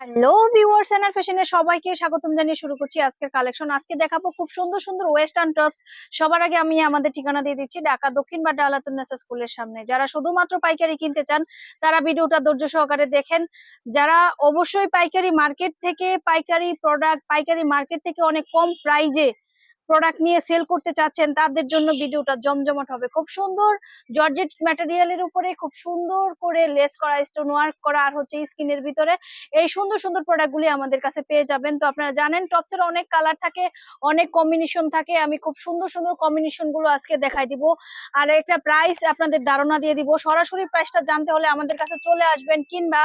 Hello viewers and ফ্যাশনের সবাইকে স্বাগতম জানিয়ে শুরু করছি আজকের কালেকশন আজকে দেখাবো খুব সুন্দর সুন্দর ওয়েস্টার্ন টপস সবার আগে আমি আমাদের ঠিকানা দিয়ে দিচ্ছি ঢাকা, দক্ষিণ বাড্ডা আলাতুন্নেসা স্কুলের সামনে। যারা শুধুমাত্র পাইকারি কিনতে চান, তারা ভিডিওটা ধৈর্য সহকারে দেখেন। যারা অবশ্যই পাইকারি মার্কেট থেকে পাইকারি প্রোডাক্ট পাইকারি মার্কেট থেকে অনেক কম প্রাইজে প্রোডাক্ট নিয়ে সেল করতে চাচ্ছেন, তাদের জন্য ভিডিওটা জমজমাট হবে। খুব সুন্দর জর্জেট ম্যাটেরিয়ালের উপরে খুব সুন্দর করে লেস করা স্টোন ওয়ার্ক করা, আর হচ্ছে স্কিনের ভিতরে এই সুন্দর সুন্দর প্রোডাক্ট গুলি আমাদের কাছে পেয়ে যাবেন। তো আপনারা জানেন টপস এর অনেক কালার থাকে, অনেক কম্বিনেশন থাকে। আমি খুব সুন্দর সুন্দর কম্বিনেশনগুলো আজকে দেখাই দিব। আর একটা প্রাইস আপনাদের ধারণা দিয়ে দিব। সরাসরি প্রাইসটা জানতে হলে আমাদের কাছে চলে আসবেন কিংবা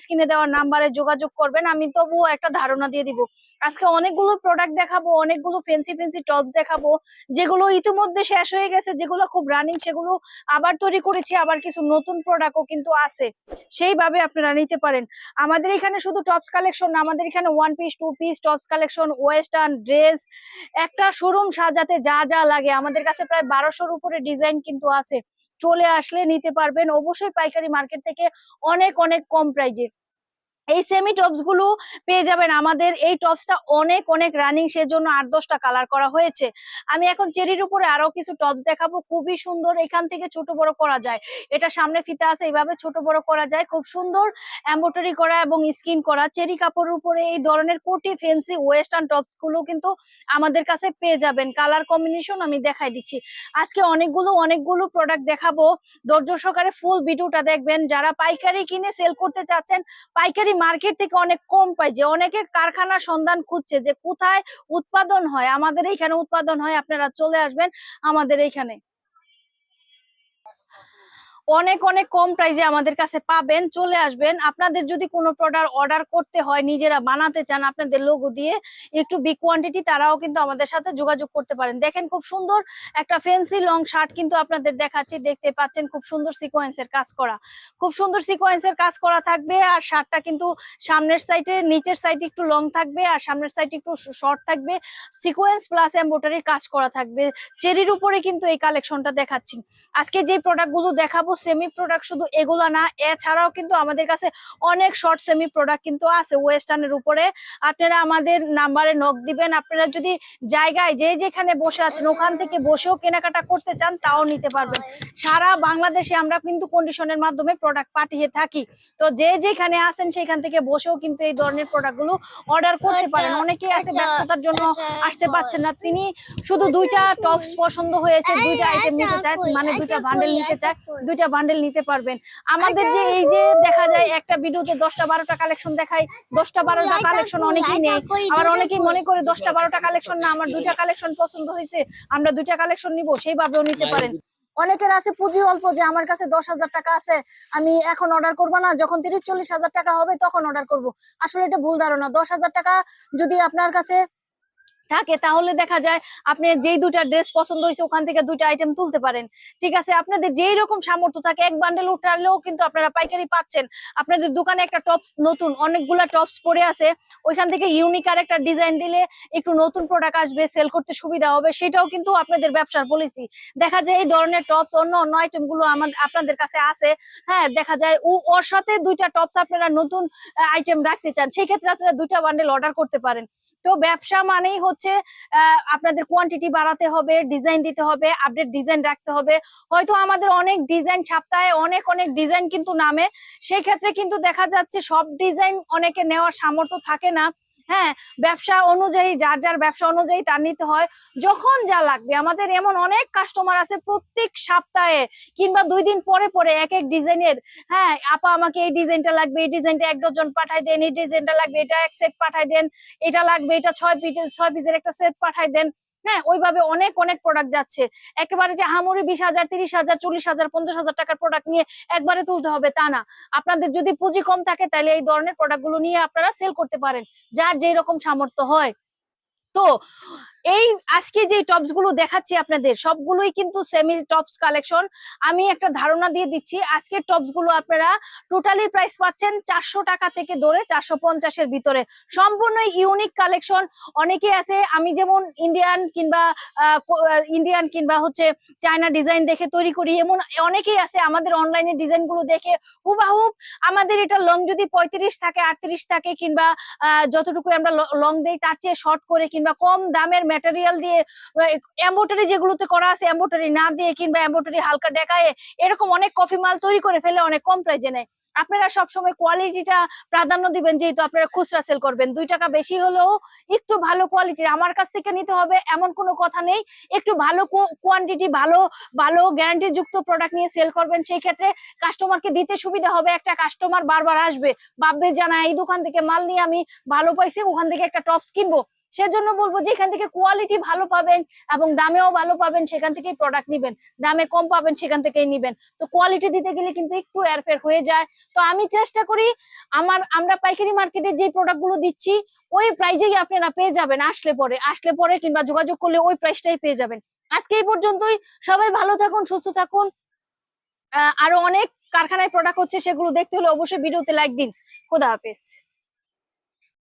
স্ক্রিনে দেওয়া নাম্বারে যোগাযোগ করবেন। আমি তবুও একটা ধারণা দিয়ে দিব। আজকে অনেকগুলো প্রোডাক্ট দেখাবো, অনেকগুলো ফেন্সি ফেন্সি টপস দেখাবো, যেগুলো ইতিমধ্যে শেষ হয়ে গেছে, যেগুলো খুব রানিং সেগুলো আবার তৈরি করেছি, আবার কিছু নতুন প্রোডাক্টও কিন্তু আছে। সেইভাবে আপনারা নিতে পারেন। আমাদের এখানে শুধু টপস কালেকশন না আমাদের এখানে one piece two piece tops collection western dress একটা শোরুম সাজাতে যা যা লাগে। আমাদের কাছে প্রায় বারোশোর উপরে ডিজাইন কিন্তু আছে। চলে আসলে নিতে পারবেন। অবশ্যই পাইকারি মার্কেট থেকে অনেক অনেক কম প্রাইজে এই সেমি টপসগুলো পেয়ে যাবেন। আমাদের এই টপসটা অনেক অনেক রানিং সেজন্য আট, দশটা কালার করা হয়েছে। আমি এখন চেরির উপরে আরও কিছু টপস দেখাবো। খুবই সুন্দর। এখান থেকে ছোট বড় করা যায়। এটা সামনে ফিতা আছে, এইভাবে ছোট বড় করা যায়। খুব সুন্দর এম্বোটারি করা এবং স্কিন করা। চেরি কাপড়ের উপরে এই ধরনের কোটি ফেন্সি ওয়েস্টার্ন টপসগুলো কিন্তু আমাদের কাছে পেয়ে যাবেন। কালার কম্বিনেশন আমি দেখাই দিচ্ছি। আজকে অনেকগুলো অনেকগুলো প্রোডাক্ট দেখাবো। ধৈর্য সহকারে ফুল ভিডিওটা দেখবেন। যারা পাইকারি কিনে সেল করতে চাচ্ছেন, পাইকারি মার্কেট থেকে অনেক কম পাই, যে অনেকে কারখানা সন্ধান খুঁজছে যে কোথায় উৎপাদন হয়, আমাদের এইখানে উৎপাদন হয়, আপনারা চলে আসবেন আমাদের এইখানে। অনেক অনেক কম প্রাইজে আমাদের কাছে পাবেন, চলে আসবেন। আপনাদের যদি কোনো প্রোডাক্ট অর্ডার করতে হয়, নিজেরা বানাতে চান, আপনাদের লোগো দিয়ে একটু বিগ কোয়ান্টিটি তারাও কিন্তু আমাদের সাথে যোগাযোগ করতে পারেন। দেখেন খুব সুন্দর একটা ফেন্সি লং শার্ট কিন্তু আপনাদের দেখাচ্ছি, দেখতে পাচ্ছেন খুব সুন্দর সিকোয়েন্সের কাজ করা। খুব সুন্দর সিকোয়েন্সের কাজ করা থাকবে, আর শার্টটা কিন্তু সামনের সাইডে নিচের সাইডে একটু লং থাকবে, আর সামনের সাইডে একটু শর্ট থাকবে। সিকোয়েন্স প্লাস এম্বোটারির কাজ করা থাকবে। চেরির উপরে কিন্তু এই কালেকশনটা দেখাচ্ছি। আজকে যে প্রোডাক্টগুলো দেখাবো সেমি প্রোডাক্ট শুধু এগুলা না এছাড়াও কিন্তু আমাদের কাছে অনেক শর্ট সেমি প্রোডাক্ট কিন্তু আছে ওয়েস্টার্নের উপরে। আপনারা আমাদের নাম্বারে নক দিবেন। আপনারা যদি জায়গায় যে যেখানে বসে আছেন ওখান থেকে বসেও কেনাকাটা করতে চান তাও নিতে পারবেন। সারা বাংলাদেশে আমরা কিন্তু কন্ডিশনের মাধ্যমে প্রোডাক্ট পাঠিয়ে থাকি। তো যে যেখানে আছেন সেখান থেকে বসেও কিন্তু এই ধরনের প্রোডাক্টগুলো অর্ডার করতে পারেন। অনেকেই আছে ব্যস্ততার জন্য আসতে পারছেন না। তিনি শুধু দুইটা টপস পছন্দ হয়েছে দুইটা আইটেম নিতে চায় মানে দুইটা বান্ডেল নিতে চায় দুইটা বান্ডেল নিতে পারবেন। আমাদের যে এই যে দেখা যায় একটা ভিডিওতে দশটা বারোটা কালেকশন দেখাই দশটা বারোটা কালেকশন অনেকেই নেই আবার অনেকেই মনে করে দশটা বারোটা কালেকশন না আমার দুইটা কালেকশন পছন্দ হয়েছে আমরা দুইটা কালেকশন নিব সেইভাবেও নিতে পারেন। অনেকের আছে পুঁজি অল্প যে আমার কাছে দশ হাজার টাকা আছে আমি এখন অর্ডার করব না যখন তিরিশ চল্লিশ হাজার টাকা হবে তখন অর্ডার করব। আসলে এটা ভুল ধারণা দশ হাজার টাকা যদি আপনার কাছে থাকে, তাহলে দেখা যায় আপনি যেই দুটা ড্রেস পছন্দ হয়েছে ওখান থেকে দুইটা আইটেম তুলতে পারেন। ঠিক আছে, আপনাদের যেই রকম সামর্থ্য থাকে, এক বান্ডেল উঠালেও কিন্তু আপনারা পাইকারি পাচ্ছেন। আপনাদের দোকানে একটা টপস নতুন অনেকগুলা টপস পরে আছে। ওইখান থেকে ইউনিক আর একটা ডিজাইন দিলে একটু নতুন প্রোডাক্ট আসবে সেল করতে সুবিধা হবে, সেটাও কিন্তু আপনাদের ব্যবসার পলিসি দেখা যায় এই ধরনের টপস অন্য অন্য আইটেমগুলো আপনাদের কাছে আছে। হ্যাঁ দেখা যায় ও, ওর সাথে দুইটা টপস আপনারা নতুন আইটেম রাখতে চান, সেই ক্ষেত্রে আপনারা দুইটা বান্ডেল অর্ডার করতে পারেন। তো ব্যবসা মানেই হচ্ছে আহ, আপনাদের কোয়ান্টিটি বাড়াতে হবে ডিজাইন দিতে হবে আপডেট ডিজাইন রাখতে হবে। হয়তো আমাদের অনেক ডিজাইন সপ্তাহে অনেক অনেক ডিজাইন কিন্তু নামে। সেক্ষেত্রে কিন্তু দেখা যাচ্ছে সব ডিজাইন অনেকে নেওয়ার সামর্থ্য থাকে না। হ্যাঁ ব্যবসা অনুযায়ী, যার যার ব্যবসা অনুযায়ী তার নিতে হয়। যখন যা লাগবে, আমাদের এমন অনেক কাস্টমার আছে প্রত্যেক সপ্তাহে কিংবা দুই দিন পরে পরে এক এক ডিজাইনের হ্যাঁ আপা আমাকে এই ডিজাইনটা লাগবে, এই ডিজাইনটা এক ডজন পাঠাই দেন, এই ডিজাইনটা লাগবে, এটা এক সেট পাঠাই দেন, এটা লাগবে, এটা ছয় পিসের ছয় পিসের একটা সেট পাঠাই দেন। হ্যাঁ ওইভাবে অনেক অনেক প্রোডাক্ট যাচ্ছে। একেবারে যে হামুরি বিশ হাজার, তিরিশ হাজার, চল্লিশ হাজার, পঞ্চাশ হাজার টাকার প্রোডাক্ট নিয়ে একবারে তুলতে হবে তা না। আপনাদের যদি পুঁজি কম থাকে, তাহলে এই ধরনের প্রোডাক্ট নিয়ে আপনারা সেল করতে পারেন, যার যেই রকম সামর্থ্য হয়। তো এই আজকে যে টপসগুলো দেখাচ্ছি আপনাদের, সবগুলোই কিন্তু সেমি টপস কালেকশন আমি একটা ধারণা দিয়ে দিচ্ছি আজকের টপসগুলো আপনারা টোটালি প্রাইস পাচ্ছেন চারশো টাকা থেকে ধরে চারশো পঞ্চাশের ভিতরে। সম্পূর্ণ ইউনিক কালেকশন অনেকে আছে, আমি যেমন ইন্ডিয়ান কিংবা ইন্ডিয়ান কিংবা হচ্ছে চায়না ডিজাইন দেখে তৈরি করি, এমন অনেকেই আছে আমাদের অনলাইনে ডিজাইনগুলো দেখে হুবাহুব আমাদের এটা লং যদি পঁয়ত্রিশ থাকে, আটত্রিশ থাকে কিংবা যতটুকু আমরা লং দেই, তার চেয়ে শর্ট করে কিংবা কম দামের ম্যাটেরিয়াল দিয়ে এম্বোটারি যেগুলোতে করা আছে এম্বোটারি না দিয়ে কিংবা এম্বোটারি হালকা দেখায় এরকম অনেক কফি মাল তৈরি করে ফেলে অনেক কম প্রাইজে নেয়। আপনারা সবসময় কোয়ালিটিটা প্রাধান্য দিবেন, যেহেতু আপনারা খুচরা সেল করবেন। দুই টাকা বেশি হলেও একটু ভালো কোয়ালিটির আমার কাছ থেকে নিতে হবে, এমন কোনো কথা নেই। একটু ভালো কোয়ান্টিটি ভালো ভালো গ্যারান্টি যুক্ত প্রোডাক্ট নিয়ে সেল করবেন, সেই ক্ষেত্রে কাস্টমারকে দিতে সুবিধা হবে। একটা কাস্টমার বারবার আসবে, ভাববে জানা এই দোকান থেকে মাল নিয়ে আমি ভালো পাইছি ওখান থেকে একটা টপস কিনবো। সেজন্য বলব যে এখান থেকে কোয়ালিটি ভালো পাবেন এবং দামেও ভালো পাবেন, সেখান থেকেই প্রোডাক্ট নিবেন। দামে কম পাবেন, সেখান থেকেই নিবেন। তো কোয়ালিটি দিতে গেলে কিন্তু একটু এরফের হয়ে যায়। তো আমি চেষ্টা করি আমার, আমরা পাইকারি মার্কেটে যে প্রোডাক্টগুলো দিচ্ছি, ওই প্রাইজেই আপনারা পেয়ে যাবেন। আসলে পরে আসলে পরে কিংবা যোগাযোগ করলে ওই প্রাইসটাই পেয়ে যাবেন। আজকে এই পর্যন্তই। সবাই ভালো থাকুন, সুস্থ থাকুন। আরও অনেক কারখানায় প্রোডাক্ট হচ্ছে সেগুলো দেখতে হলে অবশ্যই ভিডিওতে লাইক দিন। খোদা হাফেজ।